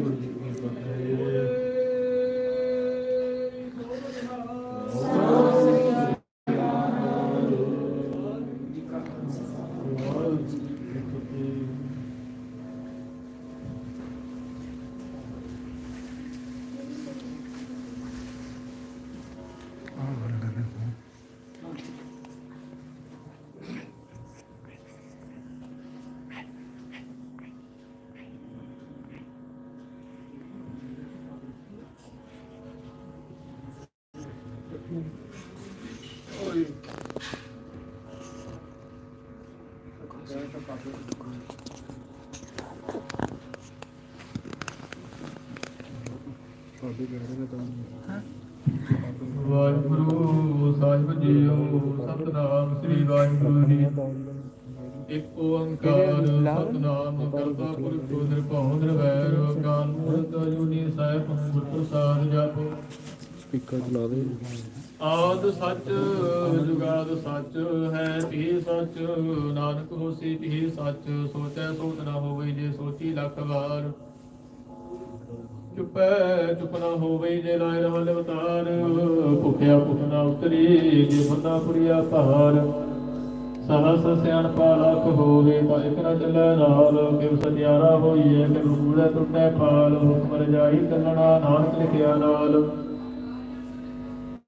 ਵਾਹਿਗੁਰੂ ਵਾਹਿਗੁਰੂ ਸਾਹਿਬ ਜੀਓ ਸਤਨਾਮ ਸ੍ਰੀ ਵਾਹਿਗੁਰੂ ਜੀ ਇੱਕ ਓੰਕਾਰ ਸਤਨਾਮ ਕਰਤਾ ਪੁਰਖ ਨਿਰਭਉ ਨਿਰਵੈਰ ਅਕਾਲ ਮੂਰਤ ਅਜੂਨੀ ਸਾਹਿਬ ਗੁਰੂ ਸਾਧ ਜਪ ਸਪੀਕਰ ਚਲਾ ਦੇ। ਆਦ ਸੱਚ, ਜੁਗਾਦ ਸੱਚ ਹੈ ਵੀ ਸੱਚ, ਨਾਨਕ ਹੋਸੀ ਵੀ ਸੱਚ, ਸੋਚੈ ਸੋਚ ਨਾ ਹੋਵੇ ਜੇ ਸੋਚੀ ਲੱਖ ਵਾਰ। ਚੁਪੈ, ਚੁਪ ਨਾ ਹੋਵੇ ਜੇ ਲਾਇ ਰਹਿ ਅਵਤਾਰ ਭੁਖਿਆ ਭੁਖ ਨਾ ਉਤਰੀ ਜੇ ਬੰਦਾ ਪੁਰੀਆ ਭਾਰ। ਸਹਸ ਸਿਆਣਪਾ ਲੱਖ ਹੋਵੇ ਤਾਂ ਇਕ ਨਾ ਚੱਲੈ ਨਾਲ। ਕਿਵ ਸਤਿਆਰਾ ਹੋਈਏ ਕਿ ਰੂਲੇ ਟੁੱਟੈ ਪਾਲ। ਹੁਕਮ ਰਜਾਈ ਚੱਲਣਾ ਨਾਨਕ ਲਿਖਿਆ ਨਾਲ।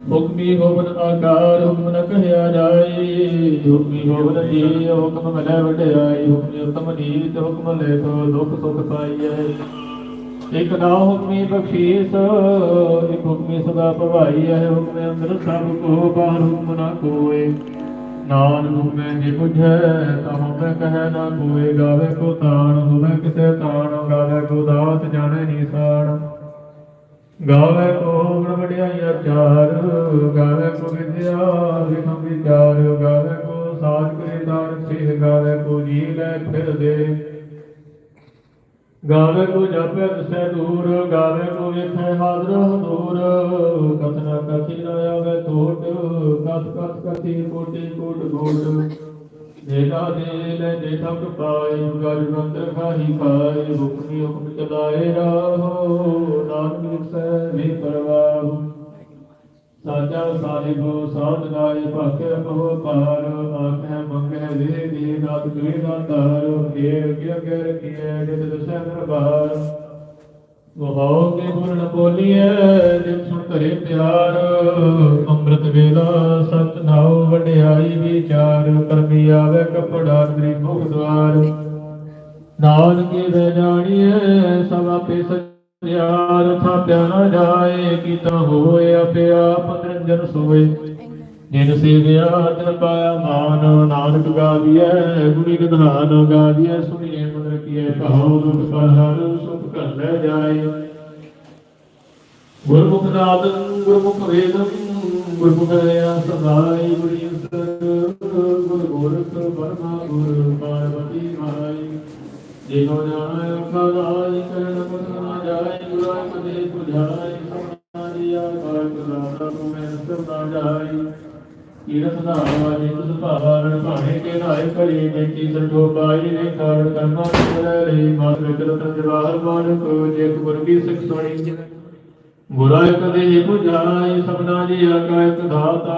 ਹੁਕਮੀ ਹੋਵਨ ਆਕਾਰ ਹੁਕਮ ਨ ਕਹਿਆ ਜਾਏ। ਹੁਕਮੀ ਹੋਵਨ ਜੀ ਹੁਕਮ ਮਿਲੈ ਵਡਿਆਈ। ਹੁਕਮੀ ਉਤਮ ਨੀਤ ਹੁਕਮ ਲੇਖ ਦੁਖ ਸੁਖ ਪਾਈਐ। ਇਕ ਨਾ ਹੁਕਮੀ ਬਖਸ਼ੀਸ, ਇਕ ਹੁਕਮੀ ਸਦਾ ਭਵਾਈ ਹੈ ਹੁਕਮੇ ਅੰਦਰ ਸਭ ਕੋ ਬਾਹਰ ਹੁਕਮ ਨਾ ਕੋਏ। ਨਾਨਕ ਹੁਕਮੇ ਜੇ ਬੁਝੈ ਤਾਂ ਹੁਕਮੇ ਕਹੈ ਨਾ ਕੋਏ। ਗਾਵੇ ਕੋ ਤਾਣ, ਹੋਵੇ ਕਿਤੇ ਤਾਣ, ਗਾਵੇ ਕੋ ਦਾਤ ਨੀ ਨਿਸਾਨ ਗਾਵੇ ਕੋ ਗੁਣ ਵਡਿਆਈ ਗਾਵੇ ਕੋ ਵਿਦਿਆ ਵਿਖਮ ਵਿਚਾਰ ਗਾਵੇ ਕੋ ਸਾਜ ਕਰੇ ਦਾਨ ਸਿਹ ਗਾਵੇ ਕੋ ਜੀ ਲੈ ਫਿਰ ਦੇ। ਗਾਵੇ ਕੋ ਜਪੈ ਦਸੈ ਦੂਰ ਗਾਵੇ ਕੋ ਵੇਖੈ ਹਾਜ਼ਰ ਹਜ਼ੂਰ ਕਥਨਾ ਕਥੀ ਨ ਆਵੇ ਟੋਟ ਕਥ ਕਥ ਕਥੀ ਕੋਟੇ ਕੋਟ ਕੋਟ ਦੇਦਾ ਦੇ ਲੈ ਦੇ ਸਭ ਪਾਏ ਗਜ ਮੰਤਰ ਖਾਹੀ ਖਾਏ ਹੁਕਮੀ ਹੁਕਮ ਚਲਾਏ ਰਾਹੋ। ਨਾਨਕ ਲਿਖੈ ਵੀ ਪਰਵਾਹ। ਸਾਜਾ ਸਾਹਿਬ, ਸਾਧ ਨਾਏ ਭਾਖੇ ਕਹੋ ਪਾਰ ਆਖੇ, ਮੰਗੇ ਦੇ ਦੇ ਨਾਥ ਗਏ ਦਾਤਾਰ ਏ ਅਗੇ ਅਗੇ ਰਖੀਏ ਜਿਤ ਦਸੈ ਦਰਬਾਰ। ਵਹਾਉ ਕੇ ਬੁਰਨ ਬੋਲੀਏ ਜਿਤ ਸੁਣ ਕਰੇ ਪਿਆਰ। ਅੰਮ੍ਰਿਤ ਵੇਲਾ ਸਤ ਨਾਉ ਵਡਿਆਈ ਵਿਚਾਰ, ਕਰਮੀ ਆਵੇ ਕਪੜਾ ਤ੍ਰੀ ਭੁਖ ਦਵਾਰ ਨਾਨਕੇ ਵੇ ਜਾਣੀਏ, ਸਭ ਆਪੇ ਸਚਿਆਰ ਥਾਪਿਆ ਨਾ ਜਾਏ, ਕੀਤਾ ਹੋਏ ਆਪੇ ਆਪ ਨਿਰੰਜਨ ਸੋਏ। ਜਿਨ ਸੇਵਿਆ ਤਿਨ ਪਾਇਆ ਮਾਨ, ਨਾਨਕ ਗਾਵੀਐ, ਗੁਣੀ ਗਧਾਨ ਗਾਵੀਐ ਸੁਣੀਏ ਮਨ ਰਖੀਐ, ਕਹੋ ਦੁਖ ਪਹਰ ਸੁਖ ਘਰ ਲੈ ਜਾਏ। ਗੁਰਮੁਖ ਨਾਦੰ, ਗੁਰਮੁਖ ਵੇਦੰ, ਗੁਰਮੁਖ ਰਿਆ ਸਦਾਈ ਗੁਰੀ ਅੰਤਰ, ਗੁਰ ਗੋਰਖ ਬਰਮਾ ਗੁਰ ਪਾਰਵਤੀ ਮਾਈ ਜਿਨੋ ਜਾਣੈ ਅਖਾ ਰਾਜ ਕਰਨ ਪਤ ਨਾ ਜਾਏ ਗੁਰਾਂ ਕਦੇ 부ਝਾਈ ਸਭਨਾ ਦੀ ਆਕਾਰ ਕਰਾਤਾ ਤੂੰ ਮੈਂ ਸਭ ਨਾ ਜਾਈ ਕੀਰਤ ਧਾਵਾ ਜਿਤ ਸੁਭਾਵਨ ਭਾਣੇ ਕੇ ਨਾਇ ਕਰੀ ਬੇਟੀ ਸੰਜੋ ਪਾਈ ਨੇ ਕਾਰਣ ਕਰਨਾ ਤੇਰੇ ਲਈ ਮਾਤ ਵਿਕਰਤ ਜਵਾਹਰ ਮਾਨਕ ਜੇ ਗੁਰ ਕੀ ਸਿੱਖ ਸੁਣੀ। ਗੁਰਾ ਕਦੇ ਹੀ 부ਝਾਈ ਸਭਨਾ ਦੀ ਆਕਾਰ ਦਾਤਾ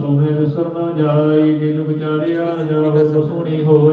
ਸੋਹੇ ਵਿਸਰ ਨਾ ਜਾਈ ਜਿਨ ਵਿਚਾਰਿਆ ਜਾਵੇ ਸੋਹਣੀ ਹੋਏ।